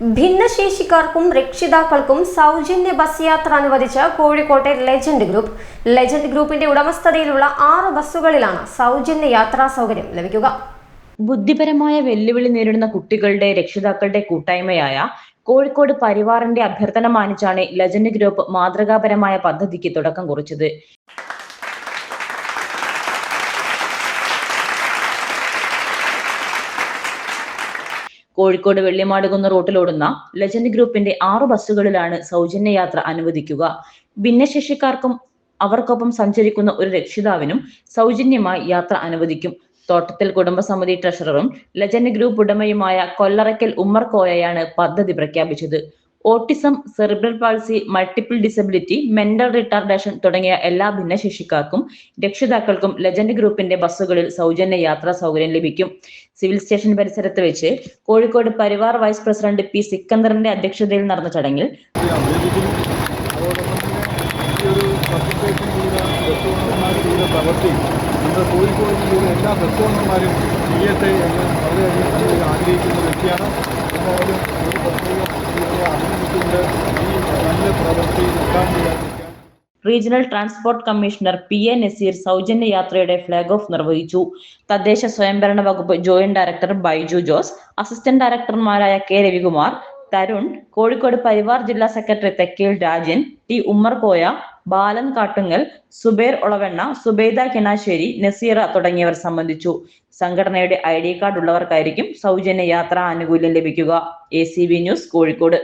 ഭിന്നശേഷിക്കാർക്കും രക്ഷിതാക്കൾക്കും സൗജന്യ ബസ് യാത്ര അനുവദിച്ച കോഴിക്കോട്ടെ ലെജൻഡ് ഗ്രൂപ്പ്. ലെജൻഡ് ഗ്രൂപ്പിന്റെ ഉടമസ്ഥതയിലുള്ള ആറ് ബസ്സുകളിലാണ് സൗജന്യ യാത്രാ സൗകര്യം ലഭിക്കുക. ബുദ്ധിപരമായ വെല്ലുവിളി നേരിടുന്ന കുട്ടികളുടെ രക്ഷിതാക്കളുടെ കൂട്ടായ്മയായ കോഴിക്കോട് പരിവാറിന്റെ അഭ്യർത്ഥന മാനിച്ചാണ് ലെജൻഡ് ഗ്രൂപ്പ് മാതൃകാപരമായ പദ്ധതിക്ക് തുടക്കം കുറിച്ചത്. കോഴിക്കോട് വെള്ളിമാടുകുന്ന് റൂട്ടിലോടുന്ന ലെജൻഡ് ഗ്രൂപ്പിന്റെ ആറു ബസ്സുകളിലാണ് സൗജന്യ യാത്ര അനുവദിക്കുക. ഭിന്നശേഷിക്കാർക്കും അവർക്കൊപ്പം സഞ്ചരിക്കുന്ന ഒരു രക്ഷിതാവിനും സൗജന്യമായി യാത്ര അനുവദിക്കും. തോട്ടത്തിൽ കുടുംബസമിതി ട്രഷററും ലെജൻഡ് ഗ്രൂപ്പ് ഉടമയുമായ കൊല്ലറയ്ക്കൽ ഉമ്മർ കോയയാണ് പദ്ധതി പ്രഖ്യാപിച്ചത്. Autism cerebral palsy multiple disability mental retardation തുടങ്ങിയ എല്ലാ ഭിന്നശേഷിക്കാർക്കും രക്ഷിതാക്കൾക്കും ലെജൻഡ് ഗ്രൂപ്പിന്റെ ബസ്സുകളിൽ സൗജന്യ യാത്രാ സൗകര്യം ലഭിക്കും. സിവിൽ സ്റ്റേഷൻ പരിസരത്ത് വെച്ച് Kozhikode Parivar vice president P. സിക്കന്ദറിന്റെ അധ്യക്ഷതയിൽ നടന്ന ചടങ്ങിൽ കോഴിക്കോട് എല്ലാ ബസ് ഓണർമാരും ചെയ്യട്ടെ എന്ന് വളരെയധികം ആഗ്രഹിക്കുന്ന വ്യക്തിയാണ് regional transport commissioner P A Naseer സൗജന്യ യാത്രയുടെ ഫ്ലാഗ് ഓഫ് നിർവഹിച്ചു. തദ്ദേശ സ്വയംഭരണ വകുപ്പ് joint director Baiju Jose assistant ഡയറക്ടർമാരായ K Ravikumar Tarun Kozhikode Parivar ജില്ലാ സെക്രട്ടറി തെക്കേൽ രാജൻ ടി ഉമ്മർകോയ ബാലൻ കാട്ടുങ്ങൽ സുബൈർ ഒളവെണ്ണ സുബൈദ കിണാശ്ശേരി നസീറ തുടങ്ങിയവർ സംബന്ധിച്ചു. സംഘടനയുടെ ഐ ഡി കാർഡ് ഉള്ളവർക്കായിരിക്കും സൗജന്യ യാത്രാ ആനുകൂല്യം ലഭിക്കുക. A news Kozhikode.